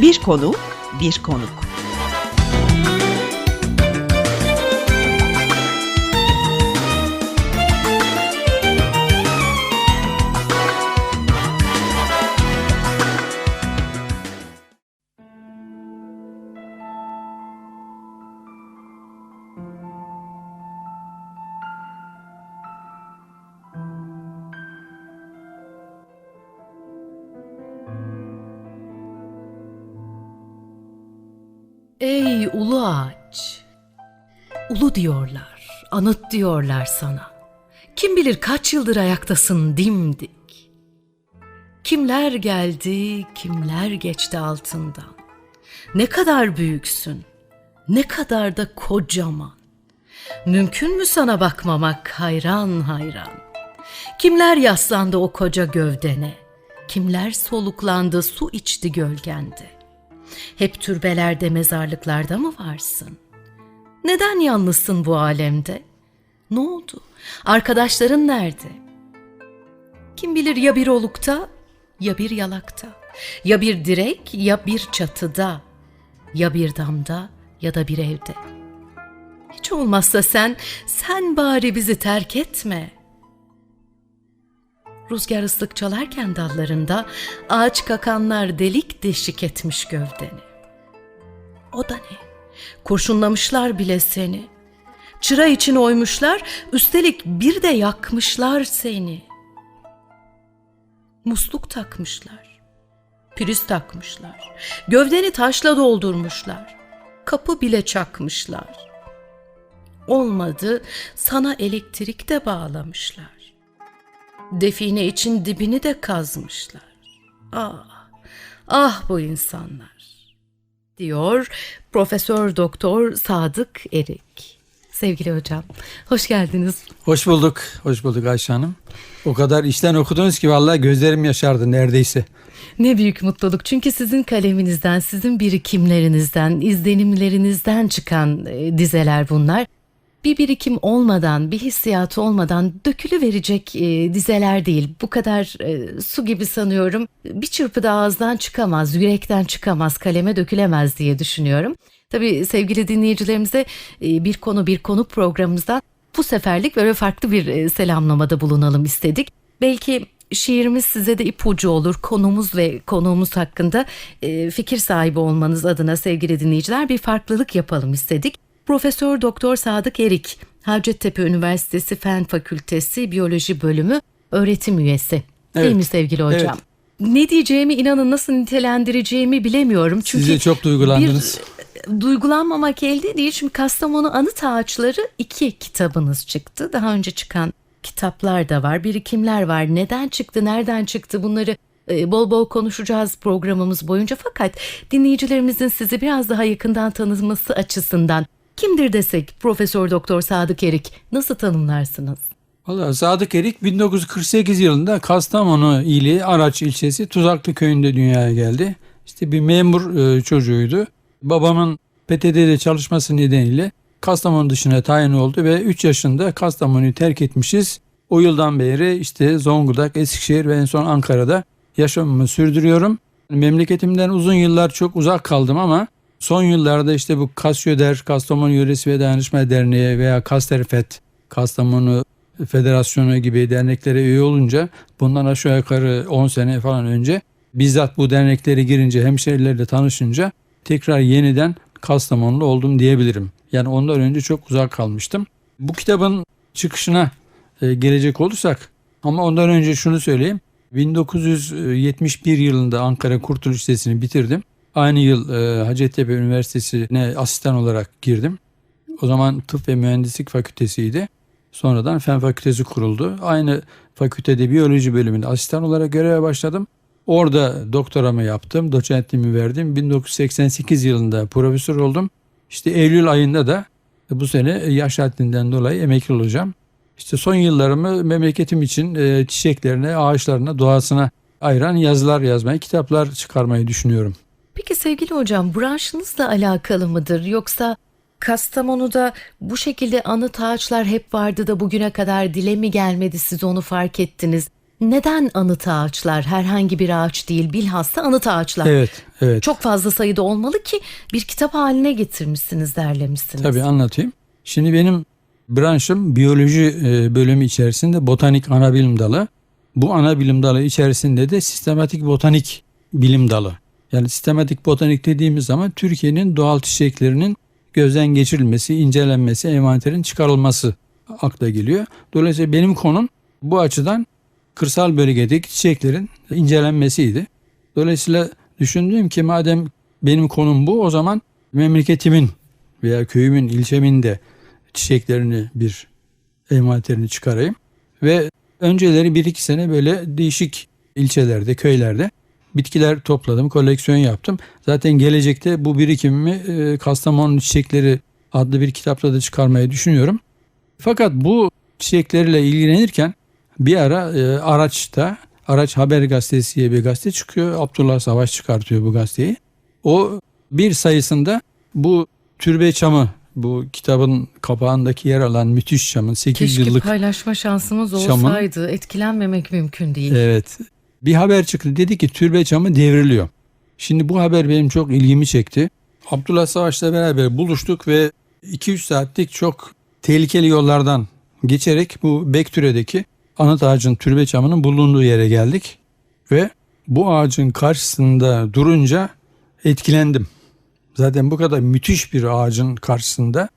Bir konu, bir konuk. Ulu ağaç! Ulu diyorlar, anıt diyorlar sana. Kim bilir kaç yıldır ayaktasın dimdik. Kimler geldi, kimler geçti altından. Ne kadar büyüksün, ne kadar da kocaman. Mümkün mü sana bakmamak hayran hayran? Kimler yaslandı o koca gövdene? Kimler soluklandı, su içti gölgende? Hep türbelerde, mezarlıklarda mı varsın? Neden yalnızsın bu alemde? Ne oldu? Arkadaşların nerede? Kim bilir ya bir olukta ya bir yalakta, ya bir direk ya bir çatıda, ya bir damda ya da bir evde. Hiç olmazsa sen, sen bari bizi terk etme. Rüzgar ıslık çalarken dallarında ağaç kakanlar delik deşik etmiş gövdeni. O da ne? Kurşunlamışlar bile seni. Çıra için oymuşlar, üstelik bir de yakmışlar seni. Musluk takmışlar. Priz takmışlar. Gövdeni taşla doldurmuşlar. Kapı bile çakmışlar. Olmadı, sana elektrik de bağlamışlar. Define için dibini de kazmışlar. Ah, ah bu insanlar. Diyor Profesör Doktor Sadık Erik. Sevgili hocam, hoş geldiniz. Hoş bulduk, hoş bulduk Ayşe Hanım. O kadar işten okudunuz ki vallahi gözlerim yaşardı neredeyse. Ne büyük mutluluk çünkü sizin kaleminizden, sizin birikimlerinizden, izlenimlerinizden çıkan e, dizeler bunlar. Bir birikim olmadan, bir hissiyat olmadan dökülü verecek e, dizeler değil. Bu kadar e, su gibi sanıyorum. Bir çırpıda ağızdan çıkamaz, yürekten çıkamaz, kaleme dökülemez diye düşünüyorum. Tabii sevgili dinleyicilerimize e, bir konu bir konu programımızdan bu seferlik böyle farklı bir e, selamlamada bulunalım istedik. Belki şiirimiz size de ipucu olur. Konumuz ve konuğumuz hakkında e, fikir sahibi olmanız adına sevgili dinleyiciler bir farklılık yapalım istedik. Profesör Doktor Sadık Erik, Hacettepe Üniversitesi Fen Fakültesi Biyoloji Bölümü öğretim üyesi. Değil Evet. mi sevgili hocam? Evet. Ne diyeceğimi inanın nasıl nitelendireceğimi bilemiyorum. Çünkü Siz de çok duygulandınız. bir duygulanmamak elde değil. Çünkü Kastamonu Anıt Ağaçları iki kitabınız çıktı. Daha önce çıkan kitaplar da var. Birikimler var. Neden çıktı, nereden çıktı bunları e, bol bol konuşacağız programımız boyunca. Fakat dinleyicilerimizin sizi biraz daha yakından tanıması açısından kimdir desek Profesör Doktor Sadık Erik nasıl tanımlarsınız? Vallahi Sadık Erik 1948 yılında Kastamonu ili Araç ilçesi Tuzaklı köyünde dünyaya geldi. İşte bir memur e, çocuğuydu. Babamın PTT'de çalışması nedeniyle Kastamonu dışına tayin oldu ve 3 yaşında Kastamonu'yu terk etmişiz. O yıldan beri işte Zonguldak, Eskişehir ve en son Ankara'da yaşamımı sürdürüyorum. Memleketimden uzun yıllar çok uzak kaldım ama son yıllarda işte bu Kasyoder, Kastamonu Yöresi ve Dayanışma Derneği veya Kasterfet, Kastamonu Federasyonu gibi derneklere üye olunca bundan aşağı yukarı 10 sene falan önce bizzat bu derneklere girince hemşerilerle tanışınca tekrar yeniden Kastamonlu oldum diyebilirim. Yani ondan önce çok uzak kalmıştım. Bu kitabın çıkışına e, gelecek olursak ama ondan önce şunu söyleyeyim. 1971 yılında Ankara Kurtuluş Lisesi'ni bitirdim. Aynı yıl e, Hacettepe Üniversitesi'ne asistan olarak girdim. O zaman tıp ve mühendislik fakültesiydi. Sonradan fen fakültesi kuruldu. Aynı fakültede biyoloji bölümünde asistan olarak göreve başladım. Orada doktoramı yaptım, doçentliğimi verdim. 1988 yılında profesör oldum. İşte Eylül ayında da bu sene yaş haddinden dolayı emekli olacağım. İşte son yıllarımı memleketim için e, çiçeklerine, ağaçlarına, doğasına ayıran yazılar yazmayı, kitaplar çıkarmayı düşünüyorum. Peki sevgili hocam branşınızla alakalı mıdır yoksa Kastamonu'da bu şekilde anıt ağaçlar hep vardı da bugüne kadar dile mi gelmedi siz onu fark ettiniz? Neden anıt ağaçlar herhangi bir ağaç değil bilhassa anıt ağaçlar? Evet, evet. Çok fazla sayıda olmalı ki bir kitap haline getirmişsiniz, derlemişsiniz. Tabii anlatayım. Şimdi benim branşım biyoloji e, bölümü içerisinde botanik ana bilim dalı. Bu ana bilim dalı içerisinde de sistematik botanik bilim dalı. Yani sistematik botanik dediğimiz zaman Türkiye'nin doğal çiçeklerinin gözden geçirilmesi, incelenmesi, envanterin çıkarılması akla geliyor. Dolayısıyla benim konum bu açıdan kırsal bölgedeki çiçeklerin incelenmesiydi. Dolayısıyla düşündüm ki madem benim konum bu o zaman memleketimin veya köyümün, ilçemin de çiçeklerini bir envanterini çıkarayım. Ve önceleri bir iki sene böyle değişik ilçelerde, köylerde bitkiler topladım, koleksiyon yaptım. Zaten gelecekte bu birikimimi e, Kastamonu Çiçekleri adlı bir kitapta da çıkarmayı düşünüyorum. Fakat bu çiçeklerle ilgilenirken bir ara e, araçta Araç Haber Gazetesi diye bir gazete çıkıyor. Abdullah Savaş çıkartıyor bu gazeteyi. O bir sayısında bu türbe çamı bu kitabın kapağındaki yer alan müthiş çamın 800 Keşke yıllık paylaşma şansımız Çamın- olsaydı. Etkilenmemek mümkün değil. Evet. Bir haber çıktı dedi ki türbe çamı devriliyor. Şimdi bu haber benim çok ilgimi çekti. Abdullah Savaş'la beraber buluştuk ve 2-3 saatlik çok tehlikeli yollardan geçerek bu Bektüre'deki anıt ağacın türbe çamının bulunduğu yere geldik. Ve bu ağacın karşısında durunca etkilendim. Zaten bu kadar müthiş bir ağacın karşısında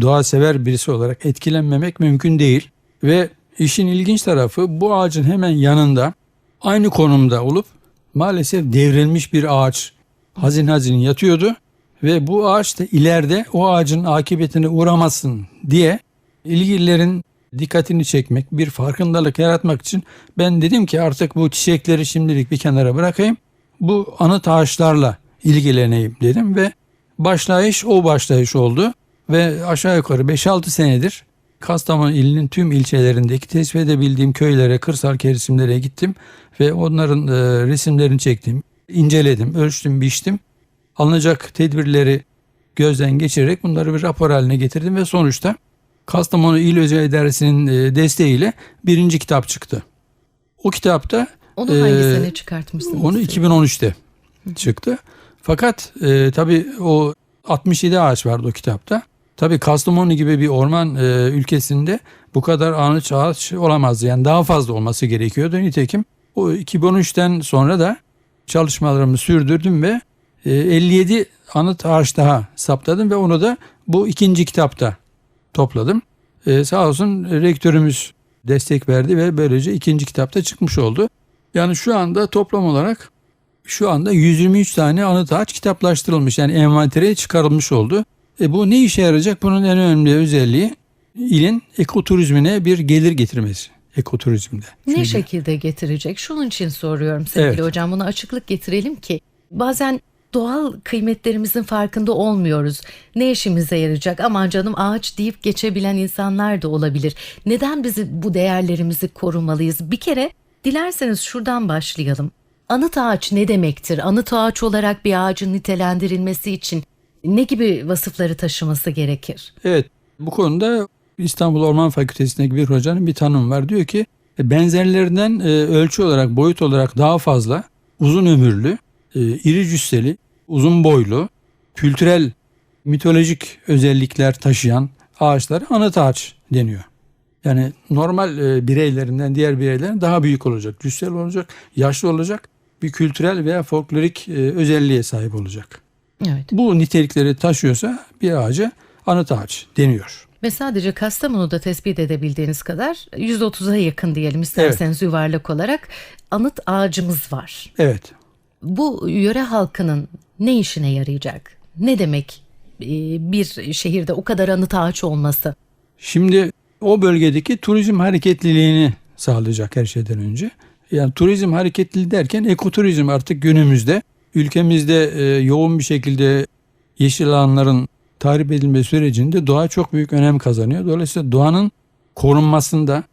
doğa sever birisi olarak etkilenmemek mümkün değil. Ve işin ilginç tarafı bu ağacın hemen yanında aynı konumda olup maalesef devrilmiş bir ağaç hazin hazin yatıyordu. Ve bu ağaç da ileride o ağacın akıbetine uğramasın diye ilgililerin dikkatini çekmek, bir farkındalık yaratmak için ben dedim ki artık bu çiçekleri şimdilik bir kenara bırakayım. Bu anıt ağaçlarla ilgileneyim dedim ve başlayış o başlayış oldu. Ve aşağı yukarı 5-6 senedir Kastamonu ilinin tüm ilçelerindeki tespit edebildiğim köylere, kırsal kesimlere gittim ve onların e, resimlerini çektim, inceledim, ölçtüm, biçtim. Alınacak tedbirleri gözden geçirerek bunları bir rapor haline getirdim ve sonuçta Kastamonu İl Özel İdaresi'nin e, desteğiyle birinci kitap çıktı. O kitapta Onu hangi Ee, sene çıkartmışsınız? onu 2013'te çıktı. Fakat e, tabii o 67 ağaç vardı o kitapta. Tabii Kastamonu gibi bir orman e, ülkesinde bu kadar ağaç ağaç olamazdı. Yani daha fazla olması gerekiyordu. Nitekim o 2013'ten sonra da çalışmalarımı sürdürdüm ve e, 57 anıt ağaç daha saptadım ve onu da bu ikinci kitapta topladım. E, sağ olsun rektörümüz destek verdi ve böylece ikinci kitapta çıkmış oldu. Yani şu anda toplam olarak şu anda 123 tane anıt ağaç kitaplaştırılmış yani envantere çıkarılmış oldu. E bu ne işe yarayacak? Bunun en önemli özelliği ilin ekoturizmine bir gelir getirmesi. Ekoturizmde. Ne Çünkü- şekilde getirecek? Şunun için soruyorum sevgili Evet. hocam. Buna açıklık getirelim ki bazen doğal kıymetlerimizin farkında olmuyoruz. Ne işimize yarayacak? Aman canım ağaç deyip geçebilen insanlar da olabilir. Neden bizi bu değerlerimizi korumalıyız? Bir kere dilerseniz şuradan başlayalım. Anıt ağaç ne demektir? Anıt ağaç olarak bir ağacın nitelendirilmesi için ne gibi vasıfları taşıması gerekir? Evet bu konuda İstanbul Orman Fakültesi'ndeki bir hocanın bir tanımı var. Diyor ki e, benzerlerinden e, ölçü olarak boyut olarak daha fazla uzun ömürlü, e, iri cüsseli, uzun boylu, kültürel mitolojik özellikler taşıyan ağaçlara anıt ağaç deniyor. Yani normal bireylerinden diğer bireylerin daha büyük olacak, cüssel olacak, yaşlı olacak, bir kültürel veya folklorik özelliğe sahip olacak. Evet. Bu nitelikleri taşıyorsa bir ağaca anıt ağaç deniyor. Ve sadece Kastamonu'da tespit edebildiğiniz kadar 130'a yakın diyelim isterseniz yuvarlak olarak anıt ağacımız var. Evet. Bu yöre halkının ne işine yarayacak? Ne demek e, bir şehirde o kadar anıt ağaç olması? Şimdi o bölgedeki turizm hareketliliğini sağlayacak her şeyden önce. Yani turizm hareketliliği derken ekoturizm artık günümüzde ülkemizde e, yoğun bir şekilde yeşil alanların tahrip edilme sürecinde doğa çok büyük önem kazanıyor. Dolayısıyla doğanın korunmasında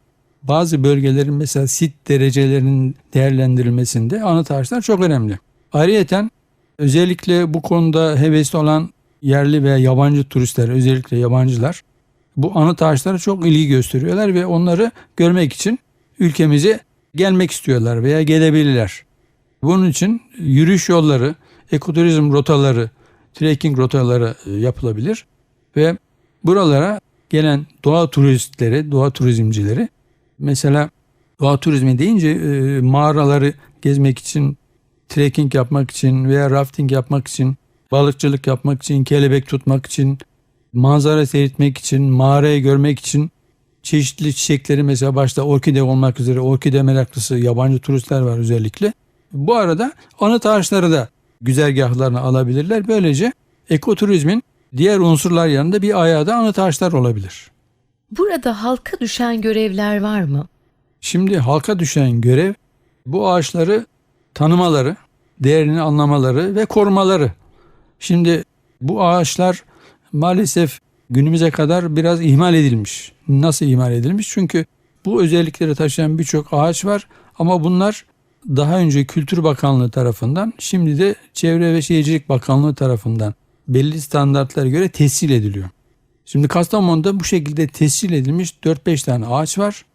bazı bölgelerin mesela sit derecelerinin değerlendirilmesinde anıt ağaçlar çok önemli. Ayrıyeten özellikle bu konuda hevesli olan yerli veya yabancı turistler özellikle yabancılar bu anıt ağaçlara çok ilgi gösteriyorlar ve onları görmek için ülkemize gelmek istiyorlar veya gelebilirler. Bunun için yürüyüş yolları, ekoturizm rotaları, trekking rotaları e, yapılabilir ve buralara gelen doğa turistleri, doğa turizmcileri mesela doğa turizmi deyince e, mağaraları gezmek için, trekking yapmak için veya rafting yapmak için, balıkçılık yapmak için, kelebek tutmak için, manzara seyretmek için, mağarayı görmek için çeşitli çiçekleri mesela başta orkide olmak üzere orkide meraklısı yabancı turistler var özellikle. Bu arada anıt ağaçları da güzergahlarına alabilirler. Böylece ekoturizmin diğer unsurlar yanında bir ayağı da anıt ağaçlar olabilir. Burada halka düşen görevler var mı? Şimdi halka düşen görev bu ağaçları tanımaları, değerini anlamaları ve korumaları. Şimdi bu ağaçlar maalesef günümüze kadar biraz ihmal edilmiş. Nasıl ihmal edilmiş? Çünkü bu özellikleri taşıyan birçok ağaç var ama bunlar daha önce Kültür Bakanlığı tarafından şimdi de Çevre ve Şehircilik Bakanlığı tarafından belli standartlara göre tescil ediliyor. Şimdi Kastamonu'da bu şekilde tescil edilmiş 4-5 tane ağaç var.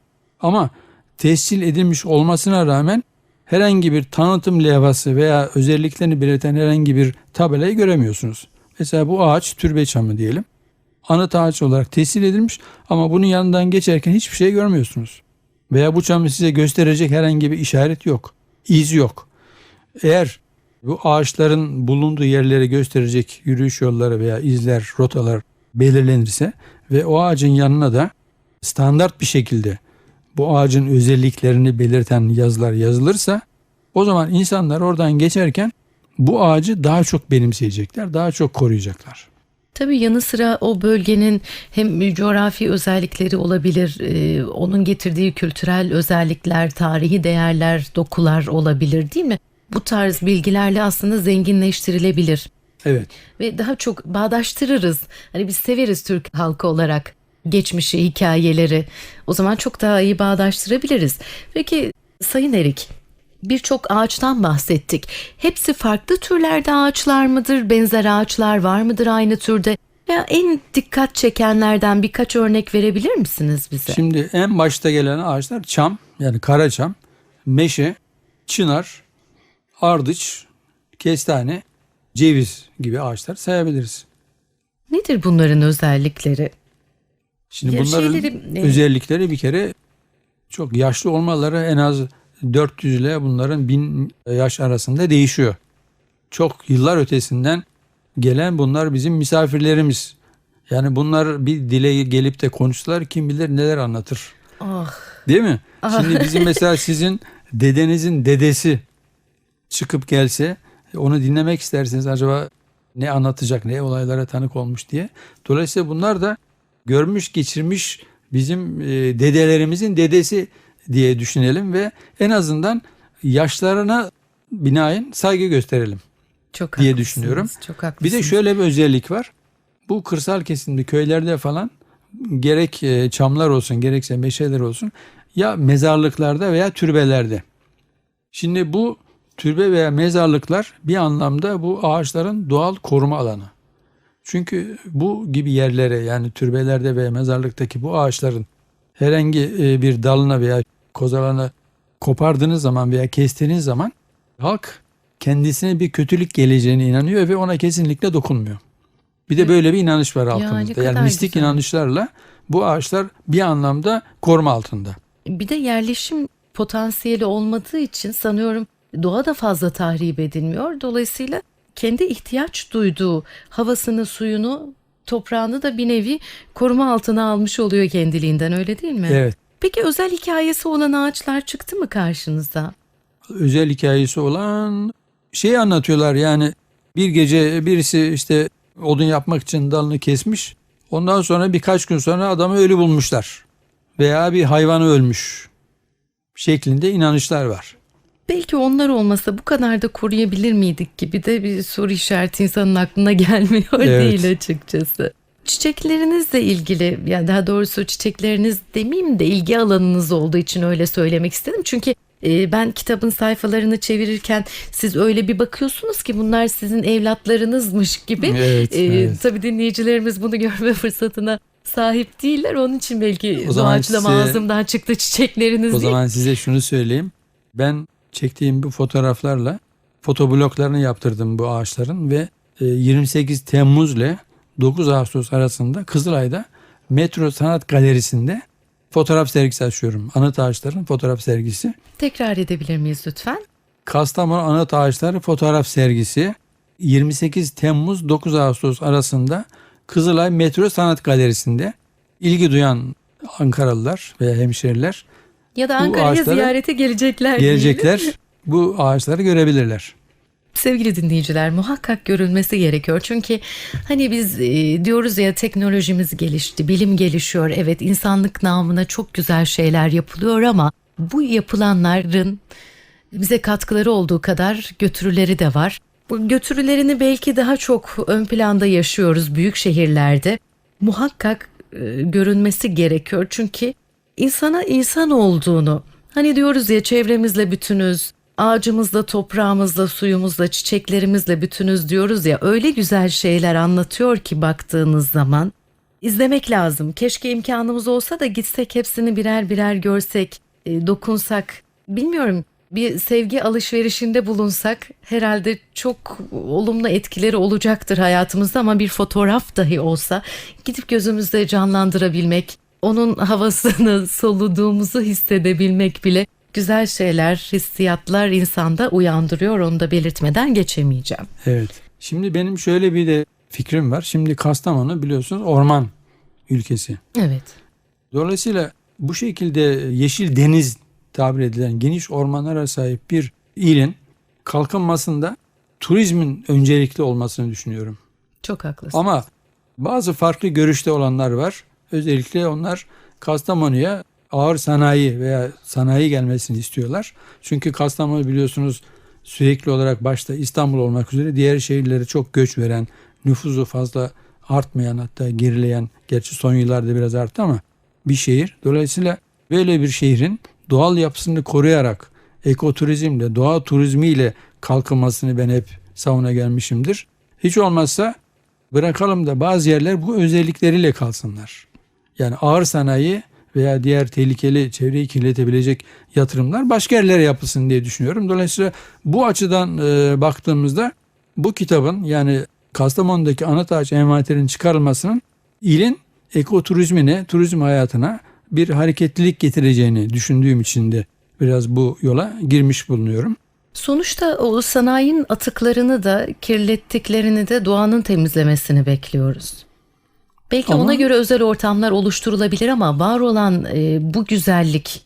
Ama tescil edilmiş olmasına rağmen herhangi bir tanıtım levhası veya özelliklerini belirten herhangi bir tabelayı göremiyorsunuz. Mesela bu ağaç türbe çamı diyelim. Anıt ağaç olarak tescil edilmiş ama bunun yanından geçerken hiçbir şey görmüyorsunuz. Veya bu çamı size gösterecek herhangi bir işaret yok. İz yok. Eğer bu ağaçların bulunduğu yerleri gösterecek yürüyüş yolları veya izler, rotalar belirlenirse ve o ağacın yanına da standart bir şekilde bu ağacın özelliklerini belirten yazılar yazılırsa o zaman insanlar oradan geçerken bu ağacı daha çok benimseyecekler, daha çok koruyacaklar. Tabii yanı sıra o bölgenin hem coğrafi özellikleri olabilir, e, onun getirdiği kültürel özellikler, tarihi değerler, dokular olabilir değil mi? Bu tarz bilgilerle aslında zenginleştirilebilir Evet. ve daha çok bağdaştırırız. Hani biz severiz Türk halkı olarak geçmişi, hikayeleri. O zaman çok daha iyi bağdaştırabiliriz. Peki Sayın Erik, birçok ağaçtan bahsettik. Hepsi farklı türlerde ağaçlar mıdır? Benzer ağaçlar var mıdır aynı türde? Ya en dikkat çekenlerden birkaç örnek verebilir misiniz bize? Şimdi en başta gelen ağaçlar çam yani kara çam, meşe, çınar, ardıç, kestane, ceviz gibi ağaçlar sayabiliriz. Nedir bunların özellikleri? Şimdi Ya bunların şeyleri, e, özellikleri bir kere çok yaşlı olmaları en az 400 ile bunların 1000 yaş arasında değişiyor. Çok yıllar ötesinden gelen bunlar bizim misafirlerimiz. Yani bunlar bir dile gelip de konuşsalar kim bilir neler anlatır. Ah, Değil mi? Şimdi bizim mesela sizin dedenizin dedesi çıkıp gelse onu dinlemek isterseniz acaba ne anlatacak, ne olaylara tanık olmuş diye. Dolayısıyla bunlar da görmüş geçirmiş bizim e, dedelerimizin dedesi diye düşünelim ve en azından yaşlarına binaen saygı gösterelim. çok Diye düşünüyorum. Çok Bir haklısınız. de şöyle bir özellik var. Bu kırsal kesimde köylerde falan gerek e, çamlar olsun gerekse meşeler olsun ya mezarlıklarda veya türbelerde. Şimdi bu türbe veya mezarlıklar bir anlamda bu ağaçların doğal koruma alanı. Çünkü bu gibi yerlere yani türbelerde veya mezarlıktaki bu ağaçların herhangi e, bir dalına veya kozalağına kopardığınız zaman veya kestiğiniz zaman halk kendisine bir kötülük geleceğine inanıyor ve ona kesinlikle dokunmuyor. Bir de böyle bir inanış var halkımızda. Yani mistik güzel. inanışlarla bu ağaçlar bir anlamda koruma altında. Bir de yerleşim potansiyeli olmadığı için sanıyorum doğa da fazla tahrip edilmiyor. Dolayısıyla kendi ihtiyaç duyduğu havasını, suyunu, toprağını da bir nevi koruma altına almış oluyor kendiliğinden öyle değil mi? Evet. Peki özel hikayesi olan ağaçlar çıktı mı karşınıza? Özel hikayesi olan şeyi anlatıyorlar yani bir gece birisi işte odun yapmak için dalını kesmiş. Ondan sonra birkaç gün sonra adamı ölü bulmuşlar. Veya bir hayvanı ölmüş şeklinde inanışlar var. Belki onlar olmasa bu kadar da koruyabilir miydik gibi de bir soru işareti insanın aklına gelmiyor Evet. değil açıkçası. Çiçeklerinizle ilgili ya daha doğrusu çiçekleriniz demeyeyim de ilgi alanınız olduğu için öyle söylemek istedim. Çünkü e, ben kitabın sayfalarını çevirirken siz öyle bir bakıyorsunuz ki bunlar sizin evlatlarınız gibi. Evet, E, evet. Tabii dinleyicilerimiz bunu görme fırsatına sahip değiller. Onun için belki O zaman doğaçlama size- ağzımdan çıktı çiçekleriniz O değil. zaman size şunu söyleyeyim. Ben çektiğim bu fotoğraflarla fotobloklarını yaptırdım bu ağaçların ve e, 28 Temmuz ile 9 Ağustos arasında Kızılay'da Metro Sanat Galerisi'nde fotoğraf sergisi açıyorum. Anıt ağaçların fotoğraf sergisi. Tekrar edebilir miyiz lütfen? Kastamonu Anıt Ağaçları fotoğraf sergisi 28 Temmuz 9 Ağustos arasında Kızılay Metro Sanat Galerisi'nde ilgi duyan Ankaralılar veya hemşeriler Ya da Ankara'ya ziyarete gelecekler. gelecekler bu ağaçları görebilirler. Sevgili dinleyiciler muhakkak görülmesi gerekiyor. Çünkü hani biz e, diyoruz ya teknolojimiz gelişti, bilim gelişiyor. Evet insanlık namına çok güzel şeyler yapılıyor ama bu yapılanların bize katkıları olduğu kadar götürüleri de var. Bu götürülerini belki daha çok ön planda yaşıyoruz büyük şehirlerde. Muhakkak e, görünmesi gerekiyor çünkü insana insan olduğunu hani diyoruz ya çevremizle bütünüz, ağacımızla, toprağımızla, suyumuzla, çiçeklerimizle bütünüz diyoruz ya öyle güzel şeyler anlatıyor ki baktığınız zaman izlemek lazım. Keşke imkanımız olsa da gitsek hepsini birer birer görsek, e, dokunsak. Bilmiyorum bir sevgi alışverişinde bulunsak herhalde çok olumlu etkileri olacaktır hayatımızda ama bir fotoğraf dahi olsa gidip gözümüzde canlandırabilmek, onun havasını soluduğumuzu hissedebilmek bile güzel şeyler, hissiyatlar insanda uyandırıyor. Onu da belirtmeden geçemeyeceğim. Evet. Şimdi benim şöyle bir de fikrim var. Şimdi Kastamonu biliyorsunuz orman ülkesi. Evet. Dolayısıyla bu şekilde yeşil deniz tabir edilen geniş ormanlara sahip bir ilin kalkınmasında turizmin öncelikli olmasını düşünüyorum. Çok haklısın. Ama bazı farklı görüşte olanlar var. Özellikle onlar Kastamonu'ya ağır sanayi veya sanayi gelmesini istiyorlar. Çünkü Kastamonu biliyorsunuz sürekli olarak başta İstanbul olmak üzere diğer şehirlere çok göç veren, nüfuzu fazla artmayan hatta gerileyen, gerçi son yıllarda biraz arttı ama bir şehir. Dolayısıyla böyle bir şehrin doğal yapısını koruyarak ekoturizmle, doğa turizmiyle kalkınmasını ben hep savuna gelmişimdir. Hiç olmazsa bırakalım da bazı yerler bu özellikleriyle kalsınlar. Yani ağır sanayi veya diğer tehlikeli çevreyi kirletebilecek yatırımlar başka yerlere yapılsın diye düşünüyorum. Dolayısıyla bu açıdan e, baktığımızda bu kitabın yani Kastamonu'daki anıt ağaç envanterinin çıkarılmasının ilin ekoturizmine, turizm hayatına bir hareketlilik getireceğini düşündüğüm için de biraz bu yola girmiş bulunuyorum. Sonuçta o sanayinin atıklarını da kirlettiklerini de doğanın temizlemesini bekliyoruz. Belki Ama- ona göre özel ortamlar oluşturulabilir ama var olan e, bu güzellik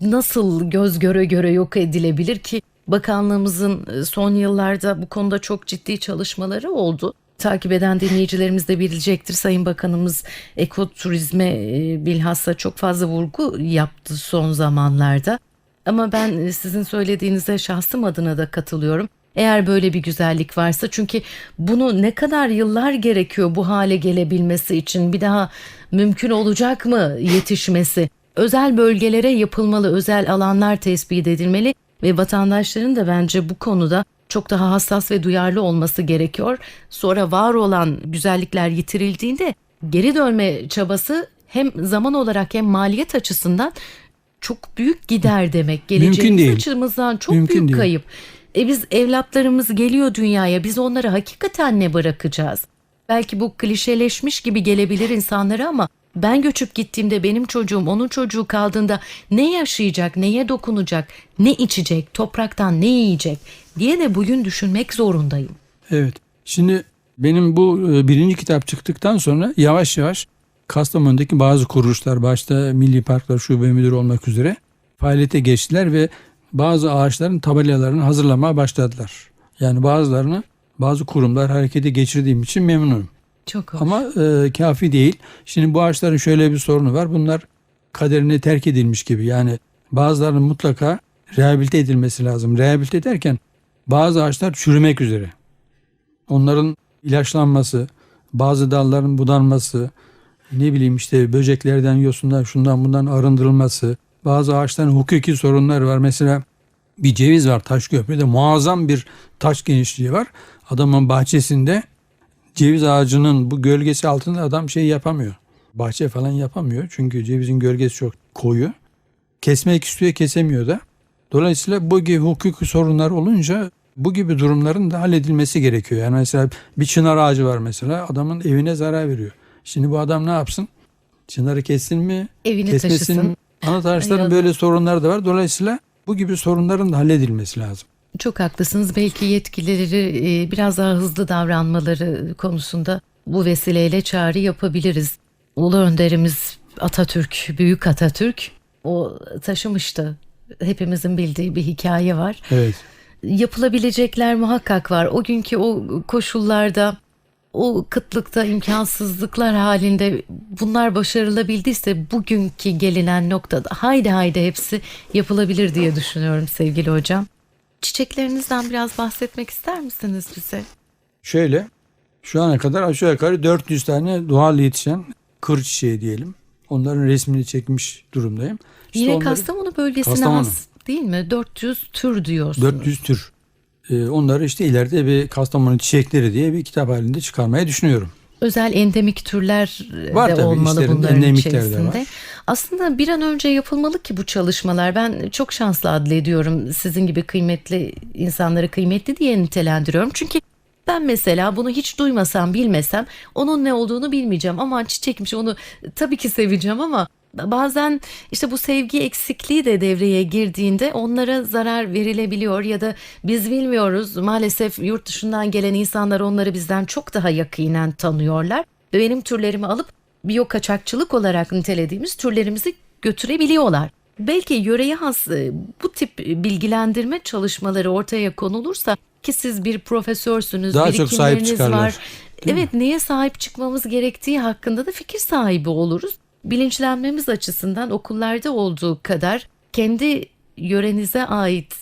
nasıl göz göre göre yok edilebilir ki? Bakanlığımızın e, son yıllarda bu konuda çok ciddi çalışmaları oldu. Takip eden dinleyicilerimiz de bilecektir. Sayın Bakanımız ekoturizme e, bilhassa çok fazla vurgu yaptı son zamanlarda. Ama ben e, sizin söylediğinize şahsım adına da katılıyorum. Eğer böyle bir güzellik varsa çünkü bunu ne kadar yıllar gerekiyor bu hale gelebilmesi için bir daha mümkün olacak mı yetişmesi? Özel bölgelere yapılmalı, özel alanlar tespit edilmeli ve vatandaşların da bence bu konuda çok daha hassas ve duyarlı olması gerekiyor. Sonra var olan güzellikler yitirildiğinde geri dönme çabası hem zaman olarak hem maliyet açısından çok büyük gider demek. Geleceğimiz açımızdan çok Mümkün büyük değil. kayıp. E biz evlatlarımız geliyor dünyaya biz onları hakikaten ne bırakacağız? Belki bu klişeleşmiş gibi gelebilir insanlara ama ben göçüp gittiğimde benim çocuğum onun çocuğu kaldığında ne yaşayacak, neye dokunacak, ne içecek, topraktan ne yiyecek diye de bugün düşünmek zorundayım. Evet. Şimdi benim bu e, birinci kitap çıktıktan sonra yavaş yavaş Kastamonu'daki bazı kuruluşlar başta Milli Parklar Şube Müdürü olmak üzere faaliyete geçtiler ve bazı ağaçların tabelalarını hazırlamaya başladılar. Yani bazılarını bazı kurumlar harekete geçirdiğim için memnunum. Çok hoş. Ama e, kafi değil. Şimdi bu ağaçların şöyle bir sorunu var. Bunlar kaderine terk edilmiş gibi. Yani bazılarının mutlaka rehabilite edilmesi lazım. Rehabilite derken bazı ağaçlar çürümek üzere. Onların ilaçlanması, bazı dalların budanması, ne bileyim işte böceklerden, yosundan, şundan bundan arındırılması, bazı ağaçların hukuki sorunlar var. Mesela bir ceviz var Taşköprü'de muazzam bir taş genişliği var. Adamın bahçesinde ceviz ağacının bu gölgesi altında adam şey yapamıyor. bahçe falan yapamıyor. Çünkü cevizin gölgesi çok koyu. Kesmek istiyor kesemiyor da. Dolayısıyla bu gibi hukuki sorunlar olunca bu gibi durumların da halledilmesi gerekiyor. Yani mesela bir çınar ağacı var mesela adamın evine zarar veriyor. Şimdi bu adam ne yapsın? Çınarı kessin mi? Evini Kesmesin taşısın. Ya da- böyle sorunları da var. Dolayısıyla bu gibi sorunların da halledilmesi lazım. Çok haklısınız. Belki yetkilileri e, biraz daha hızlı davranmaları konusunda bu vesileyle çağrı yapabiliriz. Ulu önderimiz Atatürk, Büyük Atatürk o taşımıştı. Hepimizin bildiği bir hikaye var. Evet. Yapılabilecekler muhakkak var. O günkü o koşullarda o kıtlıkta imkansızlıklar halinde bunlar başarılabildiyse bugünkü gelinen noktada haydi haydi hepsi yapılabilir diye düşünüyorum sevgili hocam. Çiçeklerinizden biraz bahsetmek ister misiniz bize? Şöyle şu ana kadar aşağı yukarı 400 tane doğal yetişen kır çiçeği diyelim. Onların resmini çekmiş durumdayım. İşte Yine onları- Kastamonu bölgesine Kastamonu. has değil mi? 400 tür diyorsunuz. 400 tür. Ee, onları işte ileride bir Kastamonu çiçekleri diye bir kitap halinde çıkarmayı düşünüyorum. Özel endemik türler Var de tabii, olmalı bunların endemikleri de içerisinde. var. Aslında bir an önce yapılmalı ki bu çalışmalar. Ben çok şanslı adlediyorum. Sizin gibi kıymetli insanları kıymetli diye nitelendiriyorum. Çünkü ben mesela bunu hiç duymasam, bilmesem onun ne olduğunu bilmeyeceğim. Aman çiçekmiş onu tabii ki seveceğim ama bazen işte bu sevgi eksikliği de devreye girdiğinde onlara zarar verilebiliyor ya da biz bilmiyoruz. Maalesef yurt dışından gelen insanlar onları bizden çok daha yakinen tanıyorlar ve benim türlerimi alıp biyo kaçakçılık olarak nitelediğimiz türlerimizi götürebiliyorlar. Belki yöreye has e, bu tip bilgilendirme çalışmaları ortaya konulursa ki siz bir profesörsünüz, Daha çok sahip çıkarlar. var. Evet neye sahip çıkmamız gerektiği hakkında da fikir sahibi oluruz. Bilinçlenmemiz açısından okullarda olduğu kadar kendi yörenize ait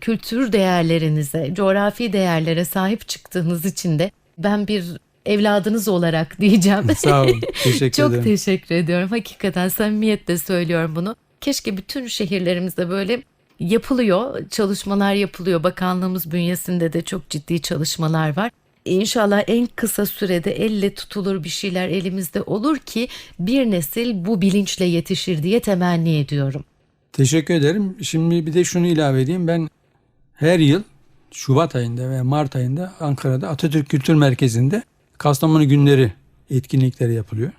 kültür değerlerinize, coğrafi değerlere sahip çıktığınız için de ben bir evladınız olarak diyeceğim. Sağ olun. Teşekkür Çok ederim. teşekkür ediyorum. Hakikaten samimiyetle söylüyorum bunu. Keşke bütün şehirlerimizde böyle yapılıyor, çalışmalar yapılıyor. Bakanlığımız bünyesinde de çok ciddi çalışmalar var. İnşallah en kısa sürede elle tutulur bir şeyler elimizde olur ki bir nesil bu bilinçle yetişir diye temenni ediyorum. Teşekkür ederim. Şimdi bir de şunu ilave edeyim. Ben her yıl Şubat ayında veya Mart ayında Ankara'da Atatürk Kültür Merkezi'nde Kastamonu Günleri etkinlikleri yapılıyor.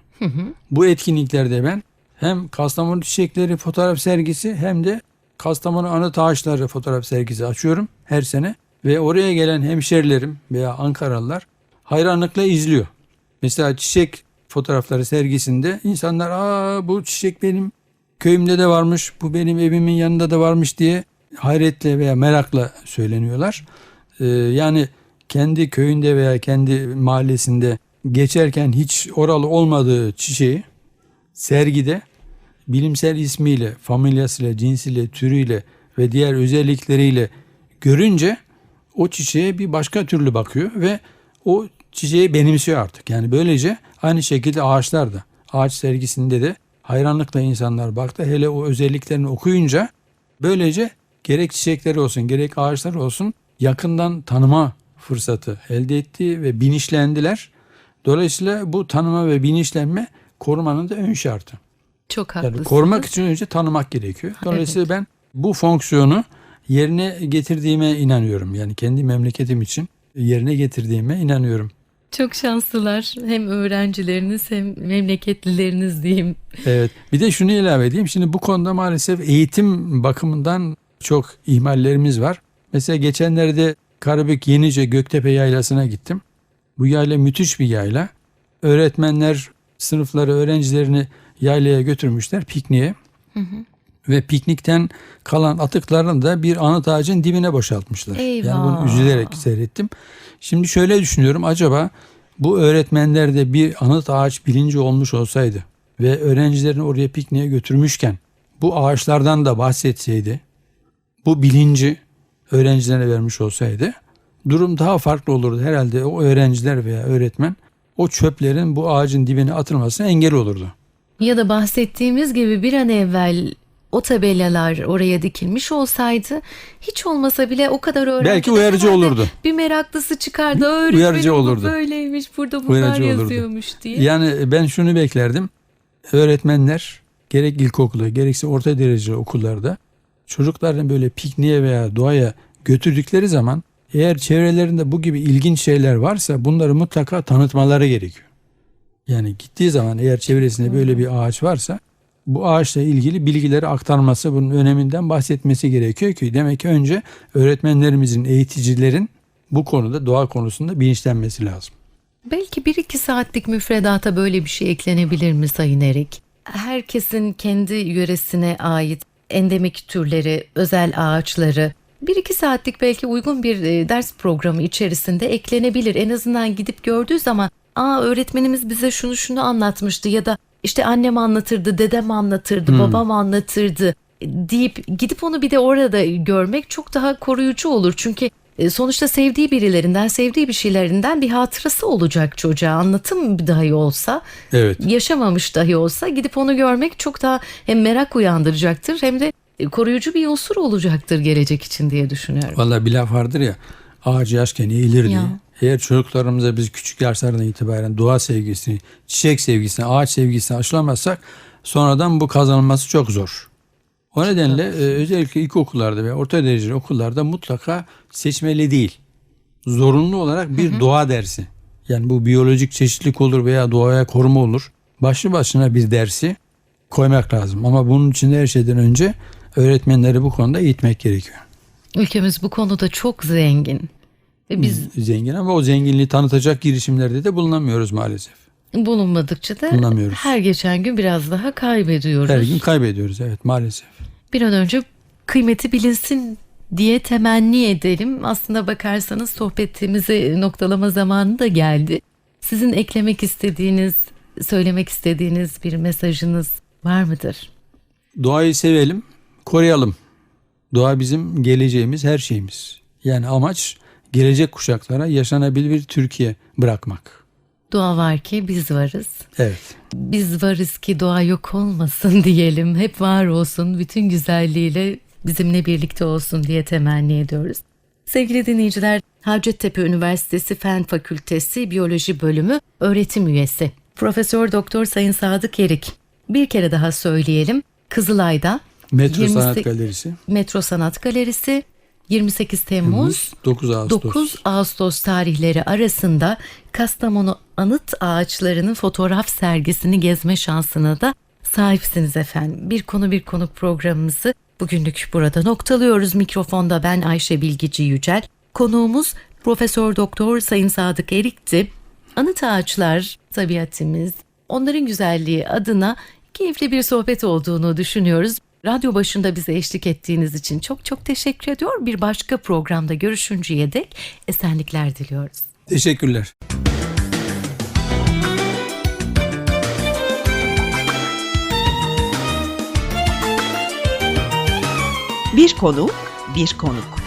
Bu etkinliklerde ben hem Kastamonu çiçekleri fotoğraf sergisi hem de Kastamonu anıt ağaçları fotoğraf sergisi açıyorum her sene ve oraya gelen hemşerilerim veya Ankaralılar hayranlıkla izliyor. Mesela çiçek fotoğrafları sergisinde insanlar aa bu çiçek benim köyümde de varmış, bu benim evimin yanında da varmış diye hayretle veya merakla söyleniyorlar. Ee, yani kendi köyünde veya kendi mahallesinde geçerken hiç oralı olmadığı çiçeği sergide bilimsel ismiyle, familyasıyla, cinsiyle, türüyle ve diğer özellikleriyle görünce o çiçeğe bir başka türlü bakıyor ve o çiçeği benimsiyor artık. Yani böylece aynı şekilde ağaçlar da ağaç sergisinde de hayranlıkla insanlar baktı. Hele o özelliklerini okuyunca böylece gerek çiçekleri olsun gerek ağaçlar olsun yakından tanıma fırsatı elde etti ve bilinçlendiler. Dolayısıyla bu tanıma ve bilinçlenme korumanın da ön şartı. Çok Yani haklısınız. korumak için önce tanımak gerekiyor. Dolayısıyla ben bu fonksiyonu yerine getirdiğime inanıyorum. Yani kendi memleketim için yerine getirdiğime inanıyorum. Çok şanslılar. Hem öğrencileriniz hem memleketlileriniz diyeyim. Evet. Bir de şunu ilave edeyim. Şimdi bu konuda maalesef eğitim bakımından çok ihmallerimiz var. Mesela geçenlerde Karabük Yenice Göktepe Yaylası'na gittim. Bu yayla müthiş bir yayla. Öğretmenler sınıfları, öğrencilerini yaylaya götürmüşler pikniğe. Ve piknikten kalan atıklarını da bir anıt ağacın dibine boşaltmışlar. Yani Eyvah. bunu üzülerek seyrettim. Şimdi şöyle düşünüyorum. Acaba bu öğretmenlerde bir anıt ağaç bilinci olmuş olsaydı ve öğrencilerini oraya pikniğe götürmüşken bu ağaçlardan da bahsetseydi, bu bilinci öğrencilerine vermiş olsaydı durum daha farklı olurdu. Herhalde o öğrenciler veya öğretmen o çöplerin bu ağacın dibine atılmasına engel olurdu. Ya da bahsettiğimiz gibi bir an evvel o tabelalar oraya dikilmiş olsaydı hiç olmasa bile o kadar öğrenci Belki uyarıcı olurdu. Bir meraklısı çıkardı. Öğretmenim Uyarıcı bu olurdu. böyleymiş burada bunlar Uyarıcı olurdu. yazıyormuş diye. Yani ben şunu beklerdim. öğretmenler gerek ilkokulda gerekse orta derece okullarda çocuklarını böyle pikniğe veya doğaya götürdükleri zaman eğer çevrelerinde bu gibi ilginç şeyler varsa bunları mutlaka tanıtmaları gerekiyor. Yani gittiği zaman eğer çevresinde böyle bir ağaç varsa bu ağaçla ilgili bilgileri aktarması, bunun öneminden bahsetmesi gerekiyor ki demek ki önce öğretmenlerimizin, eğiticilerin bu konuda doğa konusunda bilinçlenmesi lazım. Belki bir iki saatlik müfredata böyle bir şey eklenebilir mi Sayın Erik? Herkesin kendi yöresine ait endemik türleri, özel ağaçları bir iki saatlik belki uygun bir e, ders programı içerisinde eklenebilir. En azından gidip gördüğü zaman aa öğretmenimiz bize şunu şunu anlatmıştı ya da işte annem anlatırdı, dedem anlatırdı, babam anlatırdı deyip gidip onu bir de orada görmek çok daha koruyucu olur. Çünkü e, sonuçta sevdiği birilerinden, sevdiği bir şeylerinden bir hatırası olacak çocuğa. Anlatım dahi olsa, Evet. yaşamamış dahi olsa gidip onu görmek çok daha hem merak uyandıracaktır hem de e, koruyucu bir unsur olacaktır gelecek için diye düşünüyorum. Vallahi bir laf vardır ya ağaç yaşken eğilir diye. Ya. Eğer çocuklarımıza biz küçük yaşlardan itibaren doğa sevgisini, çiçek sevgisini, ağaç sevgisini aşılamazsak sonradan bu kazanılması çok zor. O nedenle e, özellikle ilkokullarda ve orta dereceli okullarda mutlaka seçmeli değil. Zorunlu olarak bir doğa dersi. Yani bu biyolojik çeşitlilik olur veya doğaya koruma olur. Başlı başına bir dersi koymak lazım. Ama bunun için de her şeyden önce öğretmenleri bu konuda eğitmek gerekiyor. Ülkemiz bu konuda çok zengin. Ve biz zengin ama o zenginliği tanıtacak girişimlerde de bulunamıyoruz maalesef. bulunmadıkça da Bulunamıyoruz. her geçen gün biraz daha kaybediyoruz. Her gün kaybediyoruz evet maalesef. bir an önce kıymeti bilinsin diye temenni edelim. Aslında bakarsanız sohbetimizi noktalama zamanı da geldi. Sizin eklemek istediğiniz, söylemek istediğiniz bir mesajınız var mıdır? Doğayı sevelim, koruyalım. Doğa bizim geleceğimiz, her şeyimiz. Yani amaç gelecek kuşaklara yaşanabilir bir Türkiye bırakmak. Doğa var ki biz varız. Evet. Biz varız ki doğa yok olmasın diyelim. Hep var olsun, bütün güzelliğiyle bizimle birlikte olsun diye temenni ediyoruz. Sevgili dinleyiciler, Hacettepe Üniversitesi Fen Fakültesi Biyoloji Bölümü öğretim üyesi Profesör Doktor Sayın Sadık Erik. Bir kere daha söyleyelim. Kızılay'da Metro 28 Sanat Galerisi. Metro Sanat Galerisi 28 Temmuz 9 Ağustos. 9 Ağustos tarihleri arasında Kastamonu anıt ağaçlarının fotoğraf sergisini gezme şansına da sahipsiniz efendim. Bir konu bir konuk programımızı bugünlük burada noktalıyoruz. Mikrofonda ben Ayşe Bilgici Yücel. Konuğumuz Profesör Doktor Sayın Sadık Erik'ti. Anıt ağaçlar, tabiatimiz, onların güzelliği adına keyifli bir sohbet olduğunu düşünüyoruz. Radyo başında bize eşlik ettiğiniz için çok çok teşekkür ediyor. Bir başka programda görüşünceye dek esenlikler diliyoruz. Teşekkürler. Bir konu, bir konuk.